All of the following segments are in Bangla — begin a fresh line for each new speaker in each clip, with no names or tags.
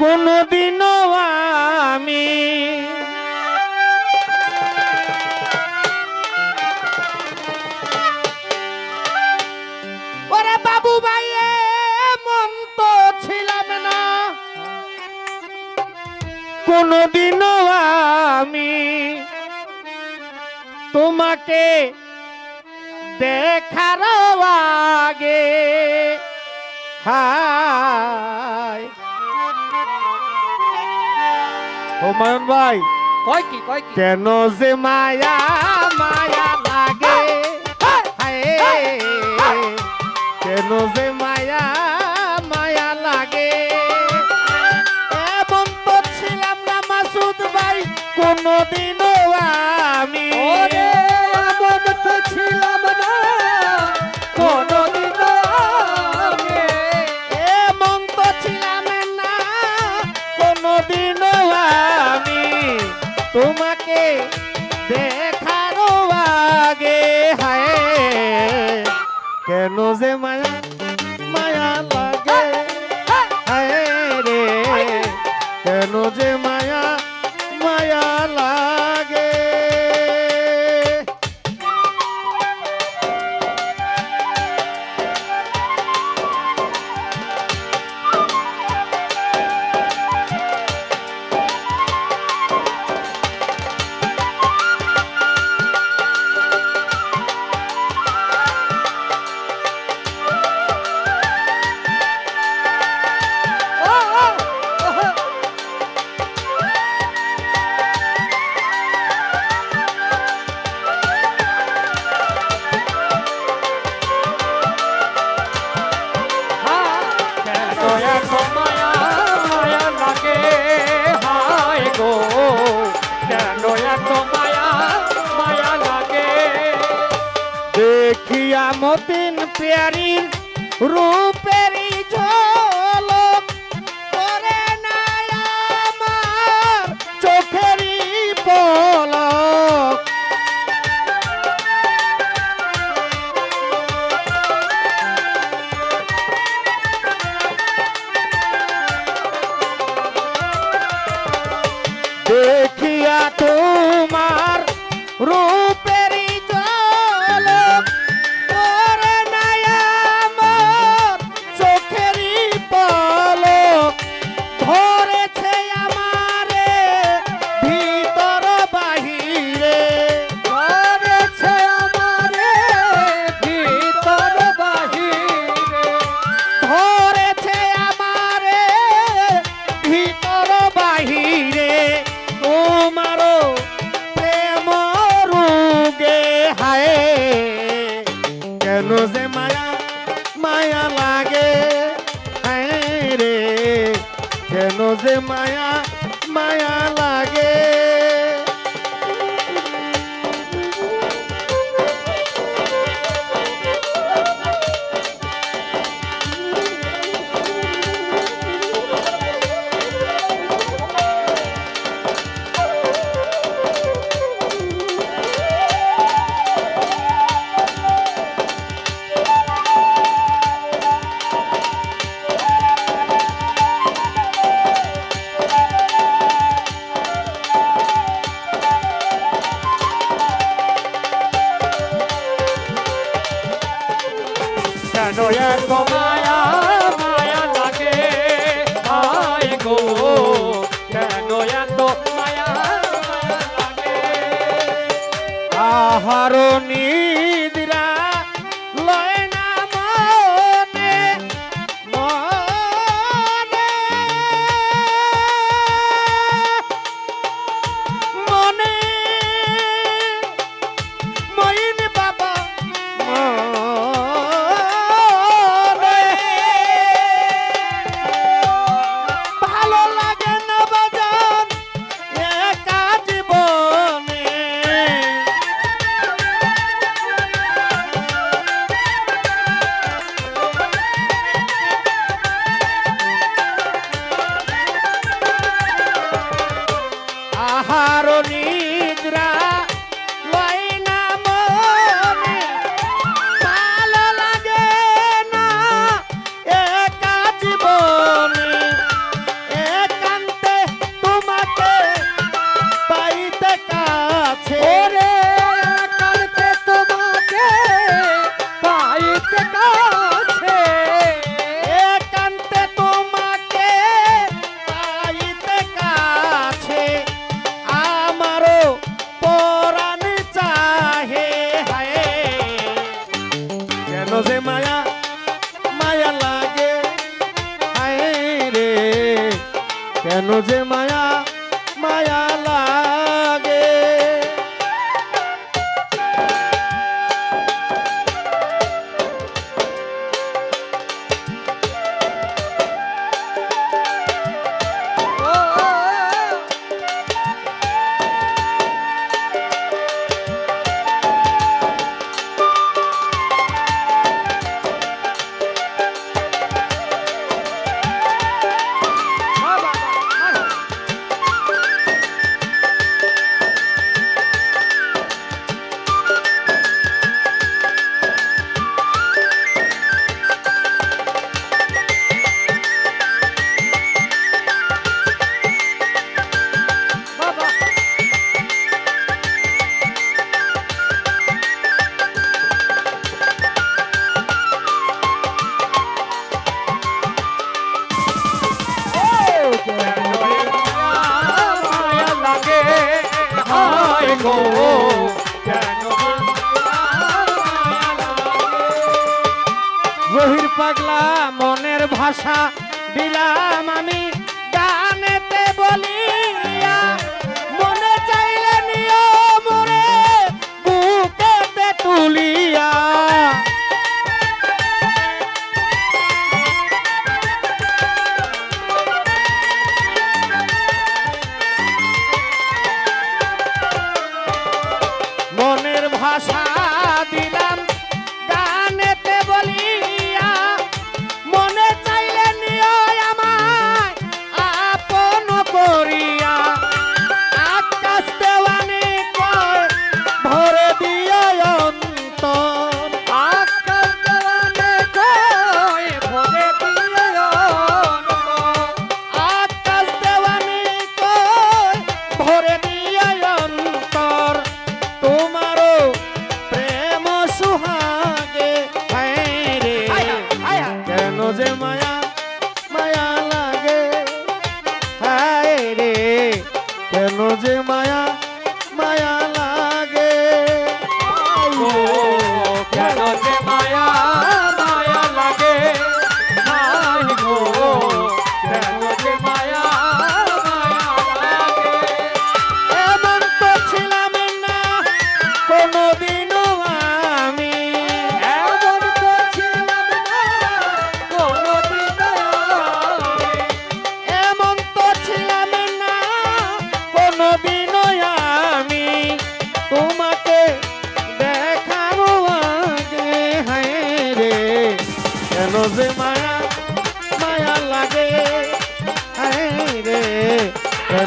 কোনদিনও আমি
ওরে বাবু
মন তো ছিলাম না। কোনদিনও আমি তোমাকে দেখার আগে হায় হুমায়ুন ভাই। কয় কি কয় কি? কেন যে মায়া মায়া
কেন
যে মায়ারির রূপেরই ঝলক করে নাই আমার চোখেরই পলক। দেখিয়া তোমার রূপ Miami. হরণী
পাগলা মনের ভাষা বিলাম আমি।
গানেতে বলি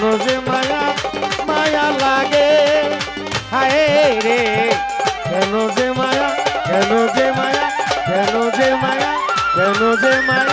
জানো যে মায়া মায়া লাগে। হায় রে, কেন যে মায়া,
কেন যে মায়া, কেন যে মায়া,
কেন যে মায়া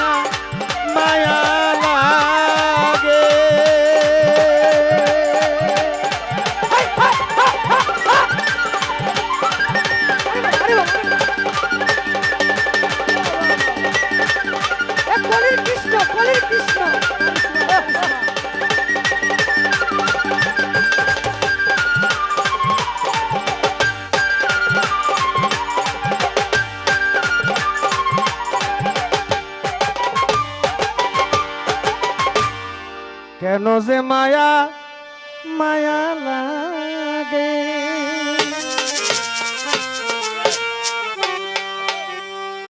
জানো যে মায়া মায়া না